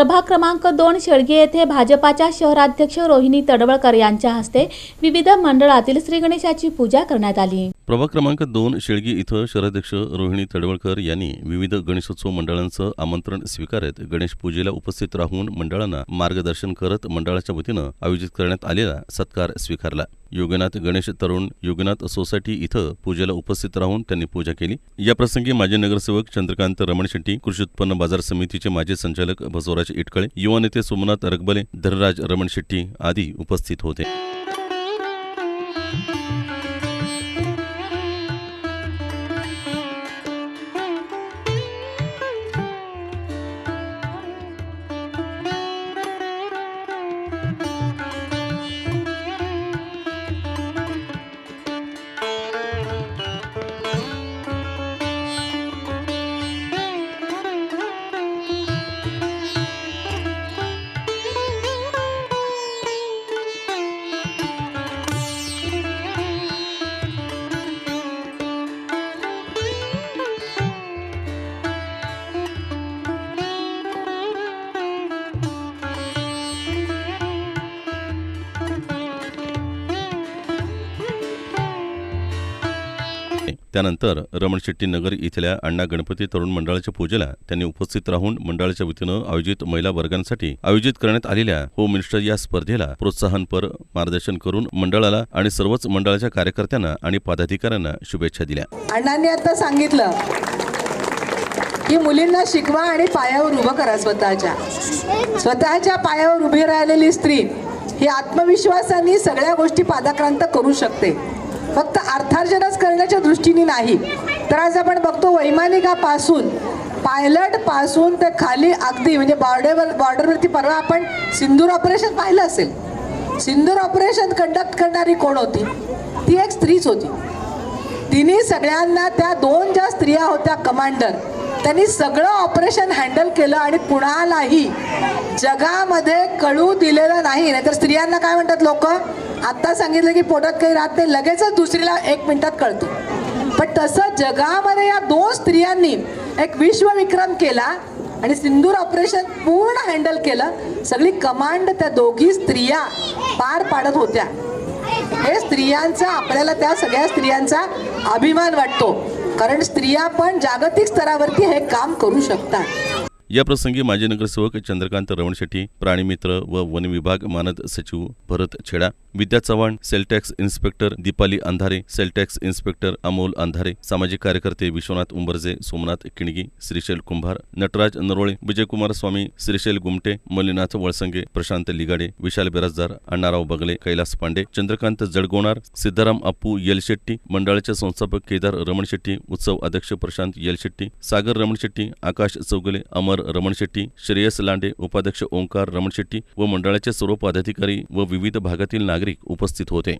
प्रभाग क्रमांक दोन शेळगे येथे भाजपाच्या शहराध्यक्ष रोहिणी तडवळकर यांच्या हस्ते विविध मंडळातील श्री गणेशाची पूजा करण्यात आली. प्रभाग क्रमांक दोन शेळगी इथं शहराध्यक्ष रोहिणी तडवळकर यांनी विविध गणेशोत्सव मंडळांचं आमंत्रण स्वीकारत गणेश पूजेला उपस्थित राहून मंडळांना मार्गदर्शन करत मंडळाच्या वतीनं आयोजित करण्यात आलेला सत्कार स्वीकारला. योगनाथ गणेश तरुण योगनाथ सोसायटी इथं पूजेला उपस्थित राहून त्यांनी पूजा केली. याप्रसंगी माजी नगरसेवक चंद्रकांत रमण शेट्टी कृषी उत्पन्न बाजार समितीचे माजी संचालक बसवराज इटकळे युवा नेते सोमनाथ रगबले धनराज रमण शेट्टी आदी उपस्थित होते. त्यानंतर रमण शेट्टी नगर इथल्या अण्णा गणपती तरुण मंडळाच्या पूजेला त्यांनी उपस्थित राहून मंडळाच्या वतीनं आयोजित महिला वर्गांसाठी आयोजित करण्यात आलेल्या होम मिनिस्टर या स्पर्धेला प्रोत्साहनपर मार्गदर्शन करून मंडळाला आणि सर्वच मंडळाच्या कार्यकर्त्यांना आणि पदाधिकाऱ्यांना शुभेच्छा दिल्या. अण्णांनी आता सांगितलं की मुलींना शिकवा आणि पायावर उभं करा स्वतःच्या. स्वतःच्या पायावर उभी राहिलेली स्त्री ही आत्मविश्वासाने सगळ्या गोष्टी पादाक्रांत करू शकते. फक्त अर्थार्जनच करण्याच्या दृष्टीने नाही. तर आज आपण बघतो वैमानिकापासून पायलटपासून ते खाली अगदी म्हणजे बॉर्डरवर बॉर्डरवरती परवा आपण सिंदूर ऑपरेशन पाहिलं असेल. सिंदूर ऑपरेशन कंडक्ट करणारी कोण होती? ती एक स्त्रीच होती. तिने सगळ्यांना त्या दोन ज्या स्त्रिया होत्या कमांडर त्यांनी सगळं ऑपरेशन हँडल केलं आणि कुणालाही जगामध्ये कळू दिलेलं नाही. नाहीतर स्त्रियांना काय म्हणतात लोक? आत्ता सांगितलं की पोटात काही राहत नाही लगेचच दुसरीला एक मिनिटात कळतो. पण तसं जगामध्ये या दोन स्त्रियांनी एक विश्वविक्रम केला आणि सिंदूर ऑपरेशन पूर्ण हँडल केलं. सगळी कमांड त्या दोघी स्त्रिया पार पाडत होत्या. हे स्त्रियांचा आपल्याला त्या सगळ्या स्त्रियांचा अभिमान वाटतो. कारण स्त्रिया पण जागतिक स्तरावरती हे काम करू शकतात. याप्रसंगी माजी नगरसेवक चंद्रकांत रवणशेट्टी प्राणीमित्र व वन विभाग मानद सचिव Bharat Chheda Vidya Chavan sales tax inspector Deepali Andhare sales tax inspector Amol Andhare सामाजिक कार्यकर्ते विश्वनाथ उंबरजे सोमनाथ किणगी श्रीशैल कुंभार नटराज नरोळे विजयकुमार स्वामी श्रीशैल गुमटे मल्लीनाथ वळसंगे प्रशांत लिगाडे विशाल बिराजदार अण्णाराव बगले कैलास पांडे चंद्रकांत जडगोणार सिद्धाराम अप्पू येलशेट्टी मंडळाचे संस्थापक केदार रमणशेट्टी उत्सव अध्यक्ष प्रशांत येलशेट्टी सागर रमणशेट्टी आकाश चौगले अमर रमण शेट्टी श्रेयस लांडे उपाध्यक्ष ओंकार रमण शेट्टी व मंडळाचे सर्व पदाधिकारी व विविध भागातील नागरिक उपस्थित होते.